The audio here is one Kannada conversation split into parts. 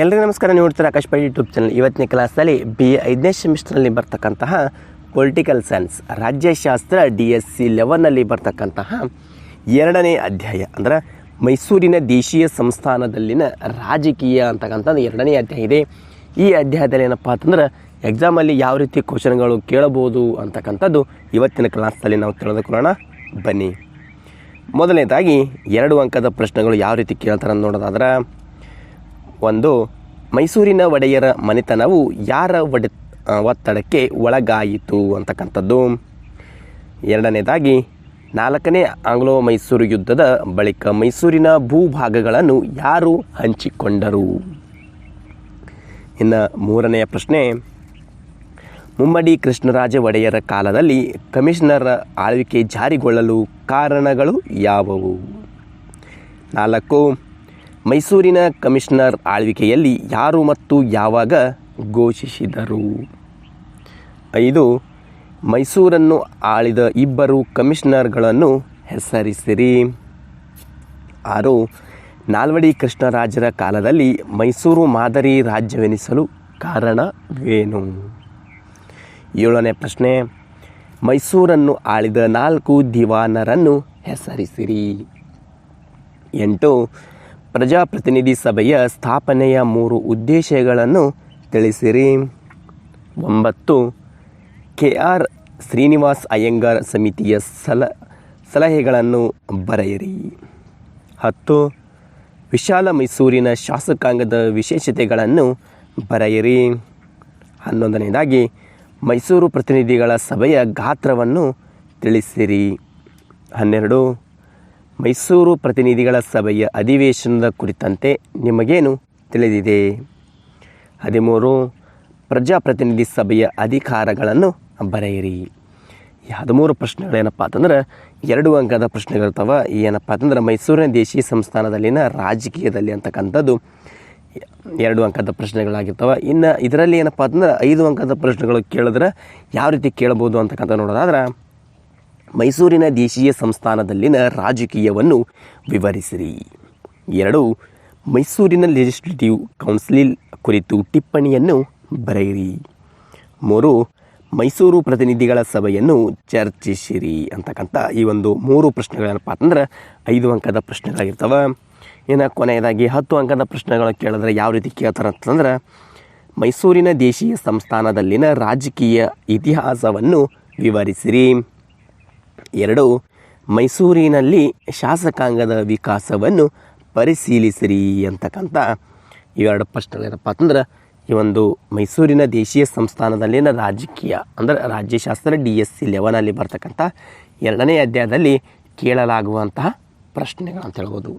ಎಲ್ಲರಿಗೂ ನಮಸ್ಕಾರ. ನೀವು ನೋಡ್ತೀರಾ ಆಕಾಶ್ ಪೈ ಯೂಟ್ಯೂಬ್ ಚಾನಲ್. ಇವತ್ತಿನ ಕ್ಲಾಸಲ್ಲಿ ಬಿ ಎ ಐದನೇ ಸೆಮಿಸ್ಟರ್ನಲ್ಲಿ ಬರ್ತಕ್ಕಂತಹ ಪೊಲಿಟಿಕಲ್ ಸೈನ್ಸ್, ರಾಜ್ಯಶಾಸ್ತ್ರ, ಡಿ ಎಸ್ ಸಿ ಲೆವೆನ್ನಲ್ಲಿ ಬರ್ತಕ್ಕಂತಹ ಎರಡನೇ ಅಧ್ಯಾಯ, ಅಂದ್ರೆ ಮೈಸೂರಿನ ದೇಶೀಯ ಸಂಸ್ಥಾನದಲ್ಲಿನ ರಾಜಕೀಯ ಅಂತಕ್ಕಂಥದ್ದು ಎರಡನೇ ಅಧ್ಯಾಯ ಇದೆ. ಈ ಅಧ್ಯಾಯದಲ್ಲಿ ಏನಪ್ಪ ಅಂತಂದ್ರೆ ಎಕ್ಸಾಮಲ್ಲಿ ಯಾವ ರೀತಿ ಕ್ವಶನ್ಗಳು ಕೇಳಬಹುದು ಅಂತಕ್ಕಂಥದ್ದು ಇವತ್ತಿನ ಕ್ಲಾಸಲ್ಲಿ ನಾವು ತಿಳಿದುಕೊಳ್ಳೋಣ. ಬನ್ನಿ. ಮೊದಲನೇದಾಗಿ ಎರಡು ಅಂಕದ ಪ್ರಶ್ನೆಗಳು ಯಾವ ರೀತಿ ಕೇಳ್ತಾರೆ ನೋಡೋದಾದ್ರೆ ಒಂದು ಮೈಸೂರಿನ ಒಡೆಯರ ಮನೆತನವು ಯಾರ ಒಡೆ ಒತ್ತಡಕ್ಕೆ ಒಳಗಾಯಿತು ಅಂತಕ್ಕಂಥದ್ದು. ಎರಡನೇದಾಗಿ, ನಾಲ್ಕನೇ ಆಂಗ್ಲೋ ಮೈಸೂರು ಯುದ್ಧದ ಬಳಿಕ ಮೈಸೂರಿನ ಭೂಭಾಗಗಳನ್ನು ಯಾರು ಹಂಚಿಕೊಂಡರು? ಇನ್ನು ಮೂರನೆಯ ಪ್ರಶ್ನೆ, ಮುಮ್ಮಡಿ ಕೃಷ್ಣರಾಜ ಒಡೆಯರ ಕಾಲದಲ್ಲಿ ಕಮಿಷನರ್ ಆಳ್ವಿಕೆ ಜಾರಿಗೊಳ್ಳಲು ಕಾರಣಗಳು ಯಾವುವು? ನಾಲ್ಕು ಮೈಸೂರಿನ ಕಮಿಷನರ್ ಆಳ್ವಿಕೆಯಲ್ಲಿ ಯಾರು ಮತ್ತು ಯಾವಾಗ ಘೋಷಿಸಿದರು? ಐದು, ಮೈಸೂರನ್ನು ಆಳಿದ ಇಬ್ಬರು ಕಮಿಷನರ್ಗಳನ್ನು ಹೆಸರಿಸಿರಿ. ಆರು, ನಾಲ್ವಡಿ ಕೃಷ್ಣರಾಜರ ಕಾಲದಲ್ಲಿ ಮೈಸೂರು ಮಾದರಿ ರಾಜ್ಯವೆನಿಸಲು ಕಾರಣವೇನು? ಏಳನೇ ಪ್ರಶ್ನೆ, ಮೈಸೂರನ್ನು ಆಳಿದ ನಾಲ್ಕು ದಿವಾನರನ್ನು ಹೆಸರಿಸಿರಿ. ಎಂಟು ಪ್ರಜಾಪ್ರತಿನಿಧಿ ಸಭೆಯ ಸ್ಥಾಪನೆಯ ಮೂರು ಉದ್ದೇಶಗಳನ್ನು ತಿಳಿಸಿರಿ. ಒಂಬತ್ತು ಕೆ ಆರ್ ಶ್ರೀನಿವಾಸ್ ಅಯ್ಯಂಗಾರ್ ಸಮಿತಿಯ ಸಲ, ಸಲಹೆಗಳನ್ನು ಬರೆಯಿರಿ. ಹತ್ತು, ವಿಶಾಲ ಮೈಸೂರಿನ ಶಾಸಕಾಂಗದ ವಿಶೇಷತೆಗಳನ್ನು ಬರೆಯಿರಿ. ಹನ್ನೊಂದನೇದಾಗಿ ಮೈಸೂರು ಪ್ರತಿನಿಧಿಗಳ ಸಭೆಯ ಗಾತ್ರವನ್ನು ತಿಳಿಸಿರಿ. ಹನ್ನೆರಡು ಮೈಸೂರು ಪ್ರತಿನಿಧಿಗಳ ಸಭೆಯ ಅಧಿವೇಶನದ ಕುರಿತಂತೆ ನಿಮಗೇನು ತಿಳಿದಿದೆ? ಹದಿಮೂರು ಪ್ರಜಾಪ್ರತಿನಿಧಿ ಸಭೆಯ ಅಧಿಕಾರಗಳನ್ನು ಬರೆಯಿರಿ. ಈ ಹದಿಮೂರು ಪ್ರಶ್ನೆಗಳೇನಪ್ಪ ಅಂತಂದ್ರೆ, ಎರಡು ಅಂಕದ ಪ್ರಶ್ನೆಗಳಿರ್ತವೆ ಏನಪ್ಪ ಅಂತಂದ್ರೆ, ಮೈಸೂರಿನ ದೇಶೀಯ ಸಂಸ್ಥಾನದಲ್ಲಿನ ರಾಜಕೀಯದಲ್ಲಿ ಅಂತಕ್ಕಂಥದ್ದು ಎರಡು ಅಂಕದ ಪ್ರಶ್ನೆಗಳಾಗಿರ್ತವೆ. ಇನ್ನು ಇದರಲ್ಲಿ ಏನಪ್ಪ ಅಂತಂದ್ರೆ, ಐದು ಅಂಕದ ಪ್ರಶ್ನೆಗಳು ಕೇಳಿದ್ರೆ ಯಾವ ರೀತಿ ಕೇಳ್ಬೋದು ಅಂತಕ್ಕಂಥ ನೋಡೋದಾದ್ರೆ ಮೈಸೂರಿನ ದೇಶೀಯ ಸಂಸ್ಥಾನದಲ್ಲಿನ ರಾಜಕೀಯವನ್ನು ವಿವರಿಸಿರಿ. ಎರಡು, ಮೈಸೂರಿನ ಲೆಜಿಸ್ಲೇಟಿವ್ ಕೌನ್ಸಿಲ್ ಕುರಿತು ಟಿಪ್ಪಣಿಯನ್ನು ಬರೆಯಿರಿ. ಮೂರು, ಮೈಸೂರು ಪ್ರತಿನಿಧಿಗಳ ಸಭೆಯನ್ನು ಚರ್ಚಿಸಿರಿ ಅಂತಕ್ಕಂಥ ಈ ಒಂದು ಮೂರು ಪ್ರಶ್ನೆಗಳೇನಪ್ಪ ಅಂತಂದ್ರೆ ಐದು ಅಂಕದ ಪ್ರಶ್ನೆಗಳಾಗಿರ್ತವೆ. ಇನ್ನು ಕೊನೆಯದಾಗಿ ಹತ್ತು ಅಂಕದ ಪ್ರಶ್ನೆಗಳು ಕೇಳಿದ್ರೆ ಯಾವ ರೀತಿ ಕೇಳ್ತಾರೆ ಅಂತಂದ್ರೆ ಮೈಸೂರಿನ ದೇಶೀಯ ಸಂಸ್ಥಾನದಲ್ಲಿನ ರಾಜಕೀಯ ಇತಿಹಾಸವನ್ನು ವಿವರಿಸಿರಿ. ಎರಡು, ಮೈಸೂರಿನಲ್ಲಿ ಶಾಸಕಾಂಗದ ವಿಕಾಸವನ್ನು ಪರಿಶೀಲಿಸಿರಿ ಅಂತಕ್ಕಂಥ ಇವೆರಡು ಪ್ರಶ್ನೆಗಳೇನಪ್ಪ ಅಂತಂದ್ರೆ, ಈ ಒಂದು ಮೈಸೂರಿನ ದೇಶೀಯ ಸಂಸ್ಥಾನದಲ್ಲಿನ ರಾಜಕೀಯ, ಅಂದರೆ ರಾಜ್ಯಶಾಸ್ತ್ರ ಡಿ ಎಸ್ ಸಿ ಲೆವೆನಲ್ಲಿ ಬರ್ತಕ್ಕಂಥ ಎರಡನೇ ಅಧ್ಯಾಯದಲ್ಲಿ ಕೇಳಲಾಗುವಂತಹ ಪ್ರಶ್ನೆಗಳು ಅಂತ ಹೇಳ್ಬೋದು.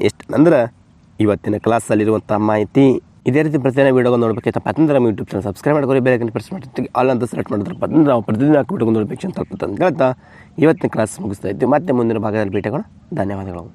ಎಷ್ಟು ಅಂದ್ರೆ ಇವತ್ತಿನ ಕ್ಲಾಸಲ್ಲಿರುವಂಥ ಮಾಹಿತಿ ಇದೇ ರೀತಿ ಪ್ರತಿದಿನ ವೀಡಿಯೋಗಳು ನೋಡಬೇಕೈತಪ್ಪ ಅಂತಂದ್ರೆ ನಮ್ಮ ಯೂಟ್ಯೂಬ್ ಚಾನಲ್ ಸಬ್ಸ್ಕ್ರೈಬ್ ಮಾಡ್ಕೊಂಡು ಬೇರೆ ಪ್ರೆಸ್ ಮಾಡ್ತೀವಿ ಆಲ್ ಅಂತ ಸೆಲೆಕ್ಟ್ ಮಾಡಿದ್ರೆ ಅಂತಂದ್ರೆ ನಾವು ಪ್ರತಿದಿನ ಹಾಕಿ ವೀಡಿಯೋ ನೋಡಬೇಕು ಅಂತ ಹೇಳ್ತಾ ಇವತ್ತಿನ ಕ್ಲಾಸ್ ಮುಗಿಸ್ತಾ ಇದ್ದೀವಿ ಮತ್ತೆ ಮುಂದಿನ ಭಾಗದಲ್ಲಿ ಭೇಟಿಗಳು ಧನ್ಯವಾದಗಳು.